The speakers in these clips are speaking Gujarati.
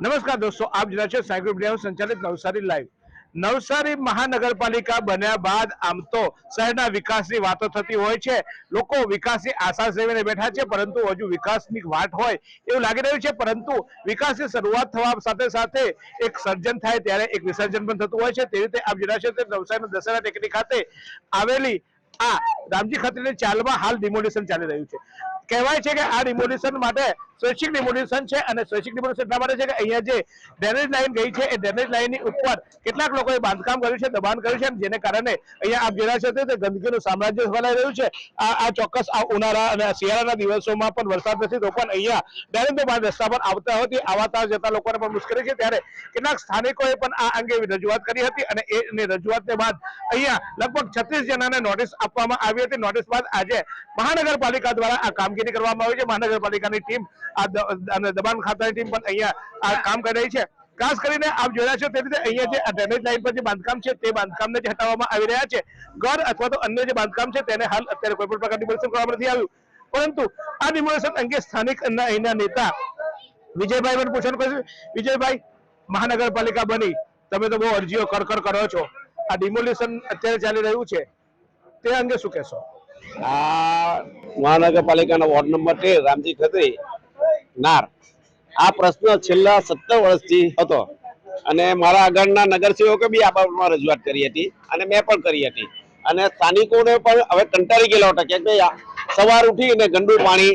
નમસ્કાર દોસ્તો, આપ જોયા છે સાયકલ મીડિયા સંચાલિત નવસારી લાઈવ. નવસારી મહાનગરપાલિકા બન્યા બાદ આમ તો શહેરના વિકાસની વાતો થતી હોય છે. લોકો વિકાસની આશા સેવીને બેઠા છે, પરંતુ હજુ વિકાસની વાટ હોય એવું લાગી રહ્યું છે. પરંતુ વિકાસની શરૂઆત થવા સાથે સાથે એક સર્જન થાય ત્યારે એક વિસર્જન પણ થતું હોય છે. તે રીતે આપ છે તે નવસારીના દશેરા ટેકરી ખાતે આવેલી આ રામજી ખત્રીની ચાલમાં હાલ ડિમોલિશન ચાલી રહ્યું છે. કહેવાય છે કે આ ડિમોલિશન માટે સ્વૈચ્છિક ડિમોલિશન છે અને સ્વૈચ્છિક ડિમોલિશન એટલા માટે છે કે અહીંયા જે ડ્રેનેજ લાઇન ગઈ છે, એ ડ્રેનેજ લાઇનની ઉપર કેટલાક લોકોએ બાંધકામ કર્યું છે, દબાણ કર્યું છે જેને કારણે અહીંયા આપ જોયા છે તે ગંદકીનું સામ્રાજ્ય ફેલાઈ રહ્યું છે. આ આ ચોક્કસ આ ઉનાળા અને શિયાળાના દિવસોમાં પણ વરસાદ નથી, તો પણ અહીંયા ડ્રેનેજ બાદ રસ્તા પર આવતા હતી આવતા જતા લોકોને પણ મુશ્કેલી છે. ત્યારે કેટલાક સ્થાનિકોએ પણ આ અંગે રજૂઆત કરી હતી અને એ રજૂઆતને બાદ અહીંયા લગભગ છત્રીસ જણાને નોટિસ આપવામાં આવી હતી. નોટિસ બાદ આજે મહાનગરપાલિકા દ્વારા આ કામગીરી કરવામાં આવી છે. મહાનગરપાલિકાની ટીમ આ દબાણ ખાતાની ટીમ પણ અહીંયા કામ કરી રહી છે. ખાસ કરીને આપ જોયા છો તે રીતે અહીંયા જે ડ્રેનેજ લાઈન પર જે બાંધકામ છે તે બાંધકામને જે હટાવવામાં આવી રહ્યા છે. ઘર અથવા તો અન્ય જે બાંધકામ છે તેને હાલ અત્યારે કોઈ પણ પ્રકારનું ડિમોલેશન કરવામાં નથી આવ્યું. પરંતુ આ ડિમોલેશન અંગે સ્થાનિક અહીંના નેતા વિજયભાઈ પણ પૂછવાનું કર્યું વિજયભાઈ, મહાનગરપાલિકા બની. તમે તો બહુ અરજીઓ કર કરો છો. આ ડિમોલેશન અત્યારે ચાલી રહ્યું છે. તે અંગે શું કહેશો? આ મહાનગરપાલિકાના વોર્ડ નંબર તેર, રામજી ખત્રી નાર આ પ્રશ્ન છેલ્લા સત્તર વર્ષથી હતો. અને મારા આગળના નગરસેવકે બી આ બાબતમાં રજૂઆત કરી હતી અને મેં પણ કરી હતી. અને સ્થાનિકોને પણ હવે કંટાળી ગયેલા હતા કે સવાર ઉઠીને ગંદુ પાણી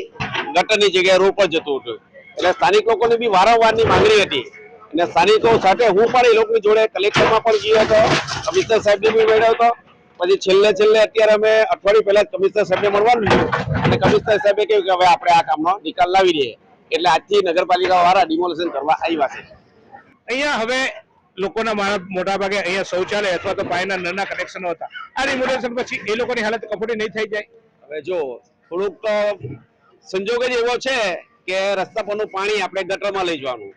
ગટરની જગ્યાએ રોડ પર જતું હતું. એટલે સ્થાનિક લોકોને બી વારંવારની માંગણી હતી. અને સ્થાનિકો સાથે હું પણ એ લોકોની જોડે કલેક્ટરમાં પણ ગયો હતો, કમિશનર સાહેબને બી મળ્યો હતો. પછી છેલ્લે છેલ્લે અત્યારે અમે અઠવાડિયું પહેલા કમિશનર સાહેબને મળવાનું અને કમિશનર સાહેબે કહ્યું કે હવે આપણે આ કામનો નિકાલ લાવી દઈએ. એટલે આજથી નગરપાલિકા વાળા ડિમોલેશન કરવા આવ્યા છે. અહીંયા હવે લોકોના મારા મોટા ભાગે અહીંયા શૌચાલય અથવા તો પાણીના નળના કનેક્શનો હતા. આ રિમોલેશન પછી એ લોકોની હાલત કફોડી નહીં થઈ જાય. હવે જો થોડુંક સંજોગ જ એવો છે કે રસ્તા પરનું પાણી આપણે ગટરમાં લઈ જવાનું.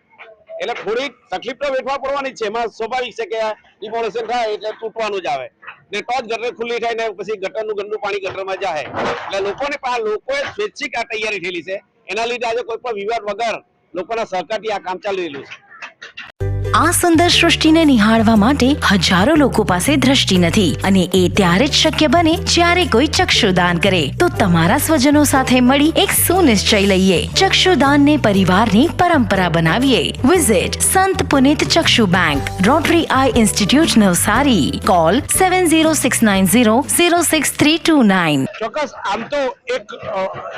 એટલે થોડીક તકલીફ તો વેઠવા પડવાની છે. એમાં સ્વાભાવિક છે કે ડિમોલેશન થાય એટલે તૂટવાનું જ આવે. ને તો જ ગટર ખુલ્લી થાય ને પછી ગટરનું ગંદુ પાણી ગટરમાં જાય એટલે લોકોને લોકોએ સ્વૈચ્છિક આ તૈયારી થયેલી છે. એના લીધે આજે કોઈ પણ વિવાદ વગર લોકોના સહકારથી આ કામ ચાલી રહ્યું છે. આ સુંદર સૃષ્ટિને નિહાળવા માટે હજારો લોકો પાસે દ્રષ્ટિ નથી અને એ ત્યારે જ શક્ય બને જ્યારે કોઈ ચક્ષુદાન કરે. તો તમારા સ્વજનો સાથે મળી એક સુનિશ્ચય લઈએ. ચક્ષુદાનને પરિવારની પરંપરા બનાવીએ. Visit Sant Punit Chakshu bank rotary eye institute Navsari. Call seven zero six nine zero zero six three two nine ચોક્કસ, આમ તો એક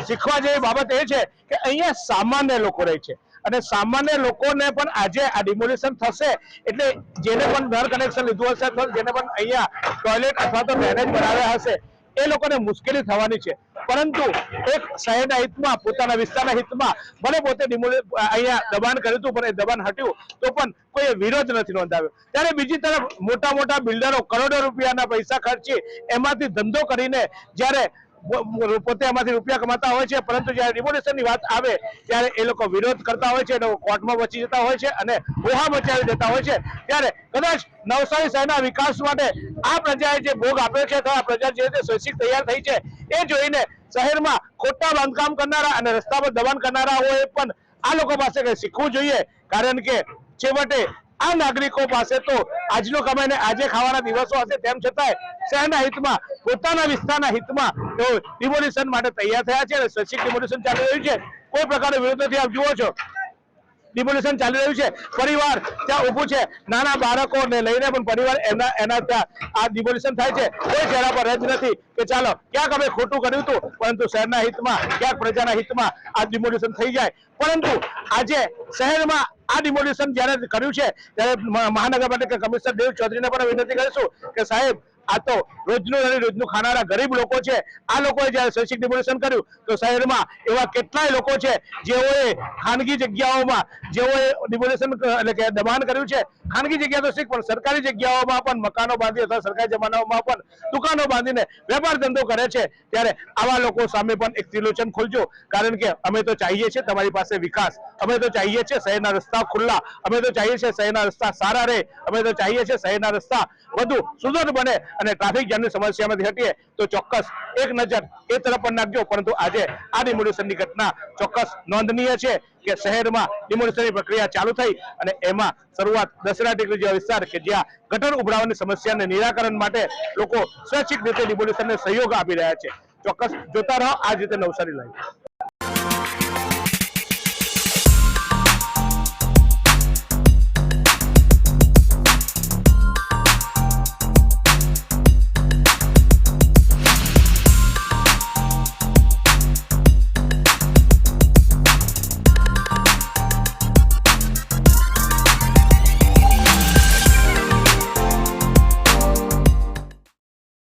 શીખવા જેવી બાબત એ છે કે અહીંયા સામાન્ય લોકો રહે છે. અને સામાન્ય લોકોને પણ આજે આ ડિમોલિશન થશે એટલે જેને પણ ઘર કનેક્શન લીધું હશે જેને પણ અહીંયા ટોયલેટ અથવા તો ડ્રેનેજ બનાવ્યા હશે, એ લોકોને મુશ્કેલી થવાની છે. પરંતુ એક શહેરના હિતમાં, પોતાના વિસ્તારના હિતમાં, ભલે પોતે અહીંયા દબાણ કર્યું હતું, પણ એ દબાણ હટ્યું, તો પણ કોઈ વિરોધ નથી નોંધાવ્યો. ત્યારે બીજી તરફ મોટા મોટા બિલ્ડરો કરોડો રૂપિયાના પૈસા ખર્ચી એમાંથી ધંધો કરીને જ્યારે પોતે એમાંથી રૂપિયા કમાતા હોય છે, પરંતુ જ્યારે ડિમોલિશનની વાત આવે, ત્યારે એ લોકો વિરોધ કરતા હોય છે કોર્ટમાં બચી જતા હોય છે અને હોહા મચાવી દેતા હોય છે. ત્યારે કદાચ નવસારી શહેરના વિકાસ માટે આ પ્રજાએ જે ભોગ આપ્યો છે અથવા પ્રજા જે રીતે સ્વૈચ્છિક તૈયાર થઈ છે, એ જોઈને શહેરમાં ખોટા બાંધકામ કરનારા અને રસ્તા પર દબાણ કરનારાઓએ પણ આ લોકો પાસે કંઈ શીખવું જોઈએ? કારણ કે છેવટે આ નાગરિકો પાસે તો આજનો કમાઈને આજે ખાવાના દિવસો હશે, તેમ છતાંય શહેરના હિતમાં, પોતાના વિસ્તારના હિતમાં તેઓ ડિમોલિશન માટે તૈયાર થયા છે અને સ્વૈચ્છિક ડિમોલિશન ચાલી રહ્યું છે. કોઈ પ્રકારનો વિરોધ નથી, આપ જુઓ છો. ડિમોલિશન ચાલી રહ્યું છે. પરિવાર ત્યાં ઊભું છે. નાના બાળકોને લઈને પણ પરિવાર એના એના ત્યાં આ ડિમોલિશન થાય છે. કોઈ ચહેરા પર રજ નથી કે ચાલો, ક્યાંક અમે ખોટું કર્યું હતું, પરંતુ શહેરના હિતમાં, ક્યાંક પ્રજાના હિતમાં આ ડિમોલિશન થઈ જાય. પરંતુ આજે શહેરમાં આ ડિમોલિશન જ્યારે કર્યું છે, ત્યારે મહાનગરપાલિકા કમિશનર દેવ ચૌધરીને પણ વિનંતી કરીશું કે સાહેબ આ તો રોજનું અને રોજનું ખાનારા ગરીબ લોકો છે. આ લોકોએ જ્યારે સ્વૈચ્છિક ડિમોલિશન કર્યું, તો શહેરમાં એવા કેટલાય લોકો છે, જેઓએ ખાનગી જગ્યાઓમાં, જેઓએ ડિમોલિશન એટલે કે દબાણ કર્યું છે. ખાનગી જગ્યા તો શીખ, પણ સરકારી જગ્યાઓમાં પણ મકાનો બાંધી અથવા સરકારી જમાનાઓમાં પણ દુકાનો બાંધીને વેપાર ધંધો કરે છે, ત્યારે આવા લોકો સામે પણ એક ત્રિલોચન ખોલજો. કારણ કે અમે તો ચાહીએ છીએ તમારી પાસે વિકાસ. અમે તો ચાહીએ છીએ શહેરના રસ્તા ખુલ્લા. અમે તો ચાહીએ છીએ શહેરના રસ્તા સારા રહે. અમે તો ચાહીએ છીએ શહેરના રસ્તા વધુ સુંદર બને. અને ટ્રાફિક જામની સમસ્યામાંથી હટીએ તો ચોક્કસ એક નજર એ તરફ પણ નાખજો. પરંતુ આજે આ ડિમોલિશનની ઘટના ચોક્કસ નોંધનીય છે કે શહેરમાં ડિમોલિશનની પ્રક્રિયા ચાલુ થઈ અને એમાં શરૂઆત દસરા ટેકરી જેવા વિસ્તાર કે જ્યાં ગટર ઉભરાવાની સમસ્યાને નિરાકરણ માટે લોકો સ્વૈચ્છિક રીતે ડિમોલિશનને સહયોગ આપી રહ્યા છે. ચોક્કસ જોતા રહો આ રીતે નવસારી લાઈવ